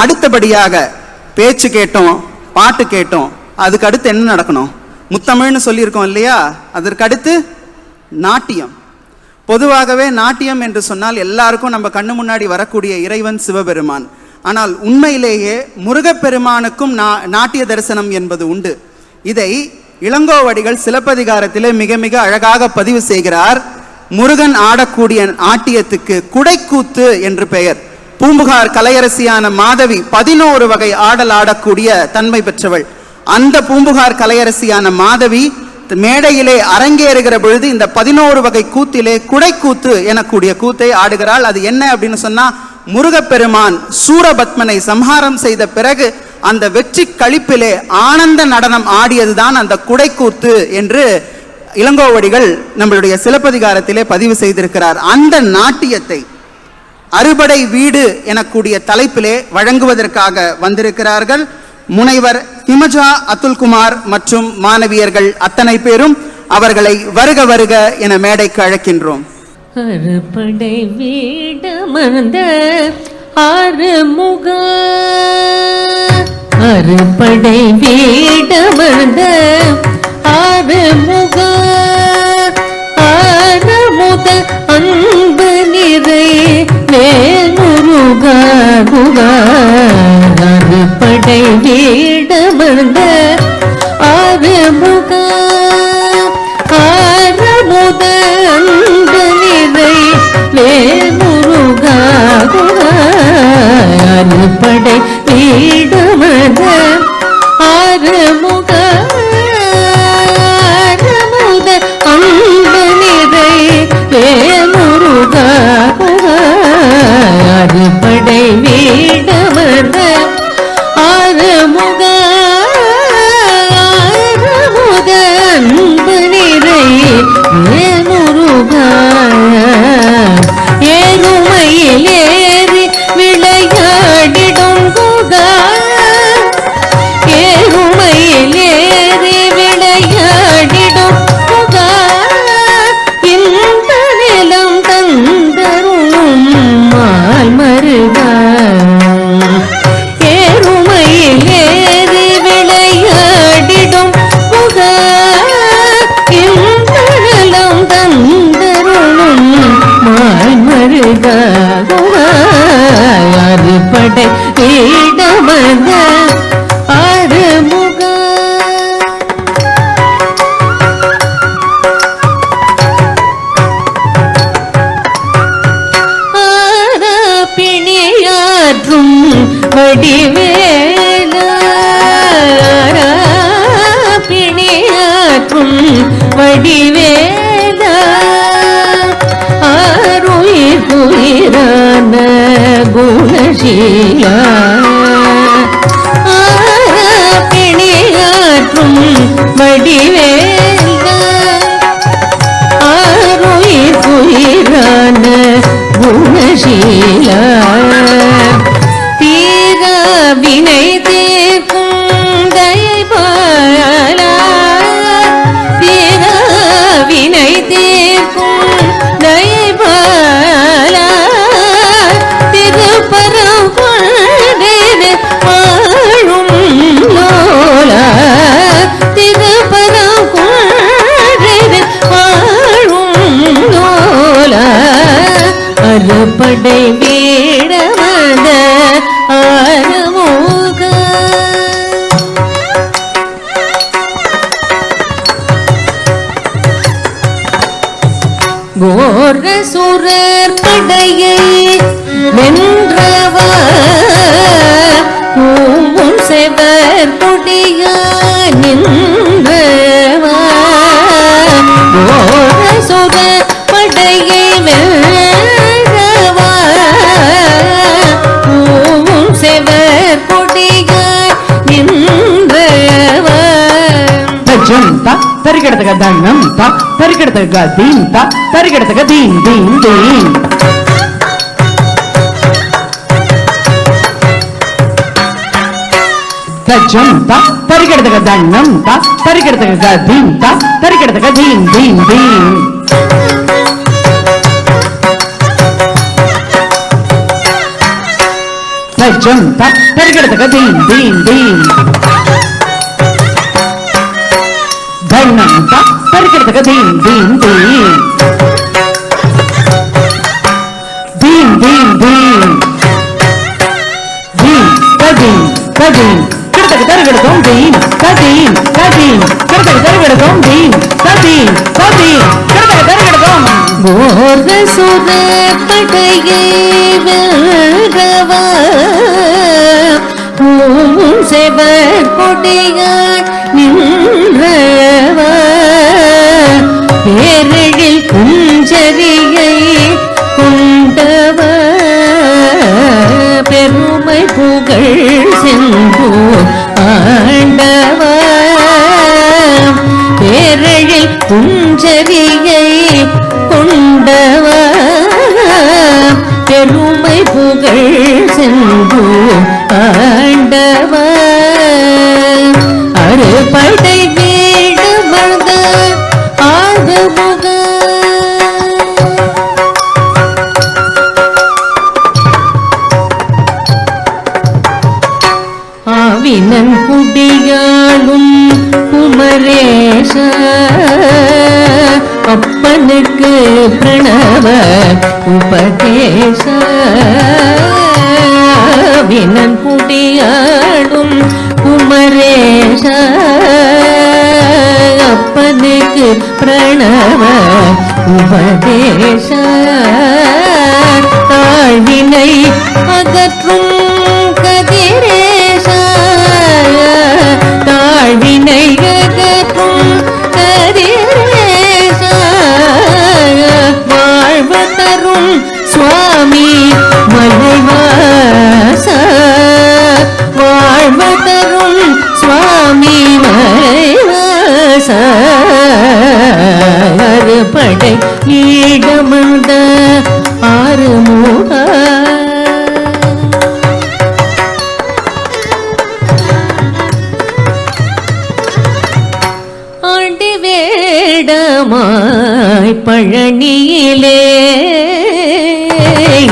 அடுத்தபடியாக பேச்சு கேட்டோம் பாட்டு கேட்டோம் அதுக்கு அடுத்து என்ன நடக்கணும்? முத்தமிழ்னு சொல்லியிருக்கோம் இல்லையா? அதற்கு அடுத்து நாட்டியம். பொதுவாகவே நாட்டியம் என்று சொன்னால் எல்லாருக்கும் நம்ம கண்ணு முன்னாடி வரக்கூடிய இறைவன் சிவபெருமான். ஆனால் உண்மையிலேயே முருகப்பெருமானுக்கும் நா நாட்டிய தரிசனம் என்பது உண்டு. இதை இளங்கோவடிகள் சிலப்பதிகாரத்திலே மிக மிக அழகாக பதிவு செய்கிறார். முருகன் ஆடக்கூடிய ஆட்டியத்துக்கு குடைக்கூத்து என்று பெயர். பூம்புகார் கலையரசியான மாதவி பதினோரு வகை ஆடல் ஆடக்கூடிய தன்மை பெற்றவள். அந்த பூம்புகார் கலையரசியான மாதவி மேடையிலே அரங்கேறுகிற பொழுது இந்த பதினோரு வகை கூத்திலே குடைக்கூத்து எனக்கூடிய கூத்தை ஆடுகிறாள். அது என்ன அப்படின்னு சொன்னா முருகப்பெருமான் சூரபத்மனை சம்ஹாரம் செய்த பிறகு அந்த வெற்றி கழிப்பிலே ஆனந்த நடனம் ஆடியதுதான் அந்த குடைக்கூத்து என்று இளங்கோவடிகள் நம்மளுடைய சிலப்பதிகாரத்திலே பதிவு செய்திருக்கிறார். அந்த நாட்டியத்தை அறுபடை வீடு எனக்கூடிய தலைப்பிலே வழங்குவதற்காக வந்திருக்கிறார்கள் முனைவர் ஹிமஜா அத்துல்குமார் மற்றும் மாணவியர்கள் அத்தனை பேரும் அவர்களை வருக வருக என மேடைக்கு அழைக்கின்றோம். அறுபடை வீடமர்ந்த ஆறுமுக. அறுபடை வீடமர்ந்த ஆறுமுக. ஆறுமுக அன்பு நிறை வேமுருக அறுபடை வீடமர்ந்த ஆறுமுக. ஆரமுத அன்பு நிறை அறுபடை இடமத ஆறுமுகா. பிணியாற்றும் வடிவேல. பிணியாற்றும் வடிவேல. ஆருயிர் குயிரான குணசீலா. வடிவேல ஆருயிர் குயிரான குணசீலா పరిగెడతగా దండం త పరిగెడతగా దీన్ త పరిగెడతగా దీన్ దీన్ దీన్ గజం త పరిగెడతగా దండం త పరిగెడతగా దీన్ త పరిగెడతగా దీన్ దీన్ దీన్ గజం త పరిగెడతగా దీన్ దీన్ దీన్ த தரிக்கிடத்தக்க தீம் தீம் தீம். தீம் தீம் தீம். தீம் ததீம் ததீம் கிடத்தக்க தருகிடத்தோம் தீம் ததீம் ததீம் கிடத்தக்க தருகிடத்தோம் தீம் ததீம் ததீம் கிடத்தக்க தருகிடத்தோம் போர்க சுர படையை வெல்றவா செவர் பிரணவ உபதேச ஆவினன் குடியாளும் குமரேச. அப்பனுக்கு பிரணவ உபதேச. தாழ்வினை அகற்றும் வேடமாய் பழனியிலே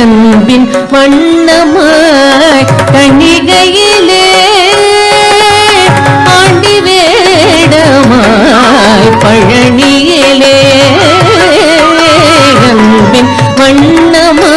அன்பின் வண்ணமாய் கணிகையிலே ஆண்டி வேடமாய் பழனியிலே அன்பின் வண்ணமாய்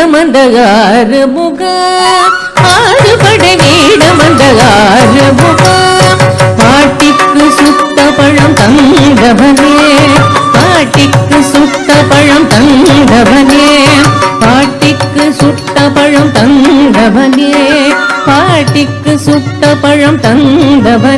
வீடமந்தகாறு முக. ஆறுபடை வீடமந்த முக. பாட்டிக்கு சுத்த பழம் தந்தவனே. பாட்டிக்கு சுத்த பழம் தந்தவனே. பாட்டிக்கு சுட்ட பழம் தந்தவனே. பாட்டிக்கு சுட்ட பழம் தந்தவனே.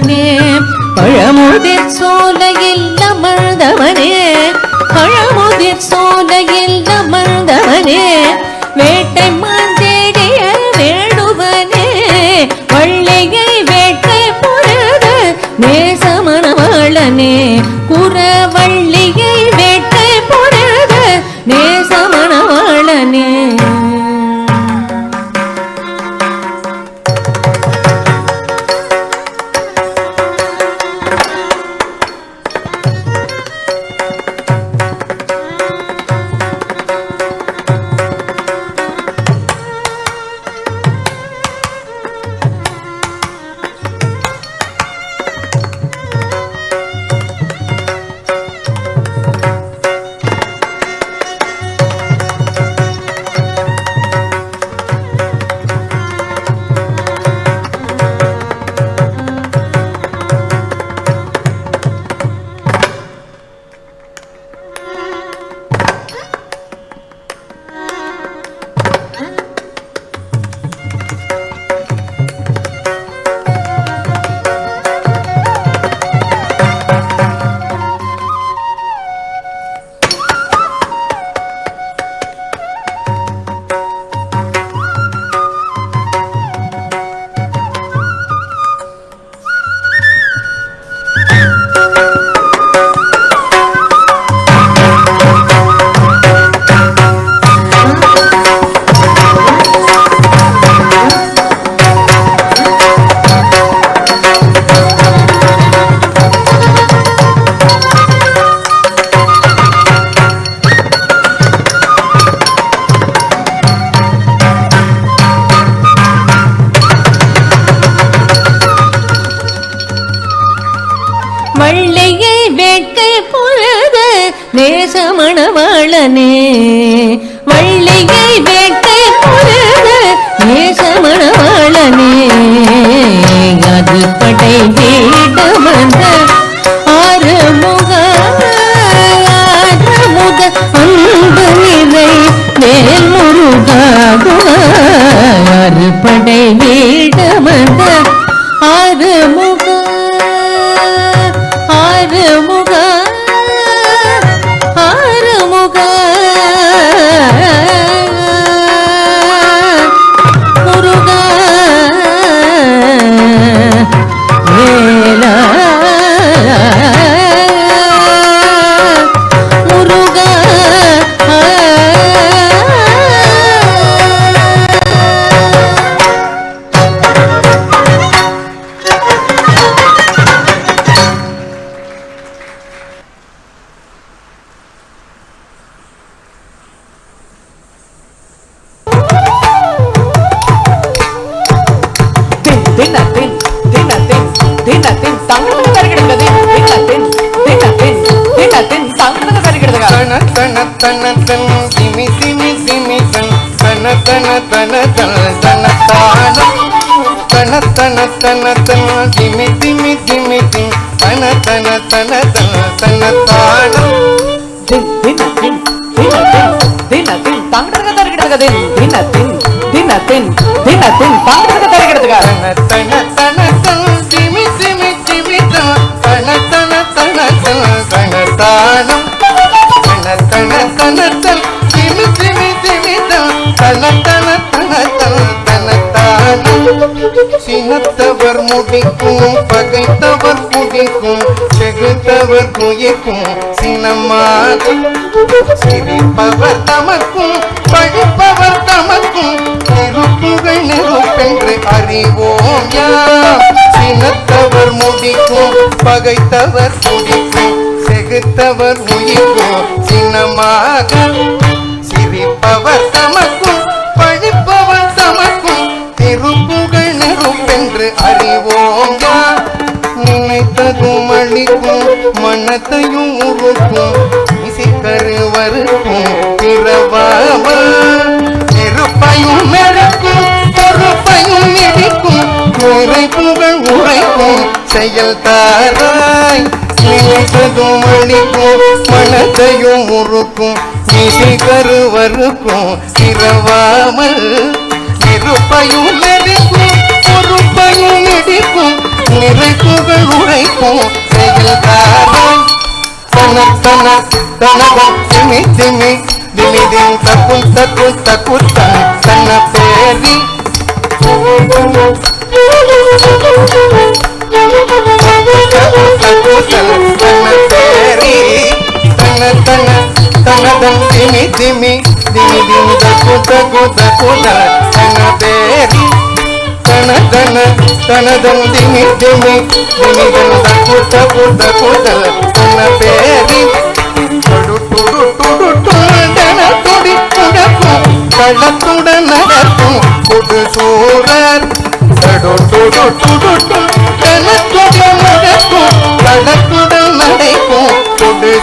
நேசமணவாளனே வள்ளியை தின் தின்ன தின் தங்கத்துக்கு சரி கிடக்குது தின்ன தின் தின்ன தின் தின் தன தன திமி திமி திமி தன் தன தன தன தன் தன தானம் தன தன தன தன் திமி திமி திமி தின் தன தன தன தன் தன தானம் தின் தின்ன தின் தின் தன தானம். தன தன தன திமி திமி திமிதம் தன. தன தன தன தானம் சினத்தவர் முடிக்கும் பகைத்தவர் குடிக்கும் செகுத்தவர் குயிக்கும் சினமாகும். சிரிப்பவர் தமக்கும் பழிப்பவர் தமக்கும் திருப்புகழ் நெருப்பென்று அறிவோம் யாம் சினத்தவர் முடிக்கும் பகைத்தவர் குடிக்கும் சிரித்தவர் உயிர்கோ சின்னமாக. சிரிப்பவர் தமக்கும் பழிப்பவர் தமக்கும் திருப்புகழ் நெருப்பென்று அறிவோங்கா நினைத்ததும் அழிக்கும் மனத்தையும் உருக்கும் இசைக்கரு வருக்கும் பிறவாமல் நெருப்பையும் மெடுக்கும் பொறுப்பையும் இடிக்கும் உரை புகழ் உரைக்கும் செயல் தாராய் நினைத்ததும் அளிக்கும் மனதையும் முறுக்கும் நிதி கருவருக்கும் இரவாமல் நெருப்பையும் நெருக்கும் பொறுப்பையும் இடிக்கும் நிறைப்புகள் உழைக்கும் செயல் தாராய் தன திமி திமி திமி திம் தக்கு தக்கு தக்கு பேரி தக்கு தக்கு தன் தன பேரி தன தன தனகம் திமி திமி திமி திம் தக்கு தக்கு தக்கு தன் தன பேரி தன தன தனதம் திமி திமி திமி தன் தக்கு தக்கு தக்கு தன் தன பேரி தொடு தொடு தொடு தொண்டன தொடி துடக்கும் களத்துடன் நடக்கும் புது சூரர் தொடு தொடு தொடு களத்துடன்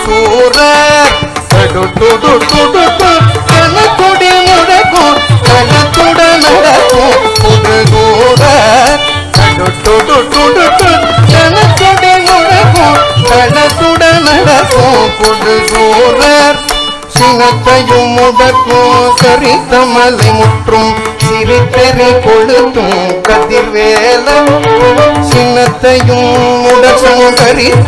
சூரர் கணக்குடி தொடு தொடு நடக்கும் களத்துடன் நடக்கும் புது கூற தொடு முடக்கும் தொடு களத்துடன் நடக்கும் புது சூரர் சினத்தையும் முடக்கும் சரித்தமலை முற்றும். சிரித்தெறி கொளுத்தும் கதிர்வேலம் சின்னத்தையும் முடக்கும்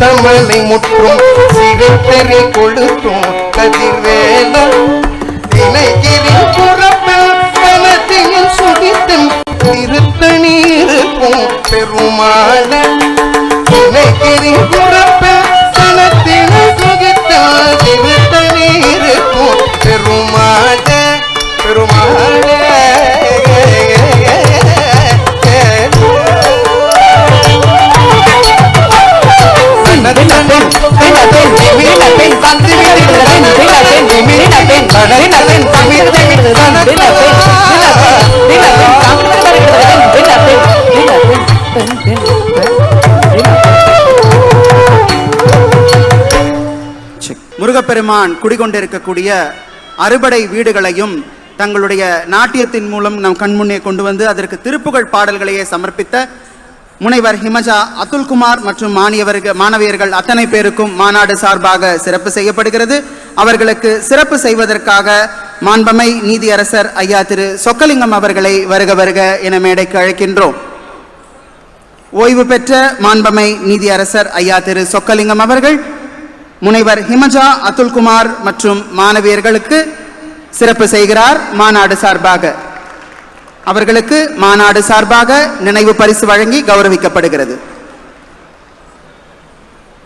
தமிழை முற்றும். சிரித்தெறி கொளுத்தும் கதிர்வேலம் தினைகிரி புறப்பில் கனத்தையும் சுடித்தன் திருத்தணி இருக்கும் தினைகிரி முருகப்பெருமான் குடிகொண்டிருக்கக்கூடிய அறுபடை வீடுகளையும் தங்களுடைய நாட்டியத்தின் மூலம் நம் கண்முன்னே கொண்டு வந்து அதற்கு திருப்புகழ் பாடல்களையே சமர்ப்பித்த முனைவர் ஹிமஜா அத்துல்குமார் மற்றும் மாணியவர்கள் மாணவியர்கள் அத்தனை பேருக்கும் மாநாடு சார்பாக சிறப்பு செய்யப்படுகிறது. அவர்களுக்கு சிறப்பு செய்வதற்காக மாண்பமை நீதியரசர் ஐயா திரு சொக்கலிங்கம் அவர்களை வருக வருக என மேடைக்கு அழைக்கின்றோம். ஓய்வு பெற்ற மாண்பமை நீதியரசர் ஐயா திரு சொக்கலிங்கம் அவர்கள் முனைவர் ஹிமஜா அத்துல்குமார் மற்றும் மாணவியர்களுக்கு சிறப்பு செய்கிறார் மாநாடு சார்பாக. அவர்களுக்கு மாநாடு சார்பாக நினைவு பரிசு வழங்கி கௌரவிக்கப்படுகிறது.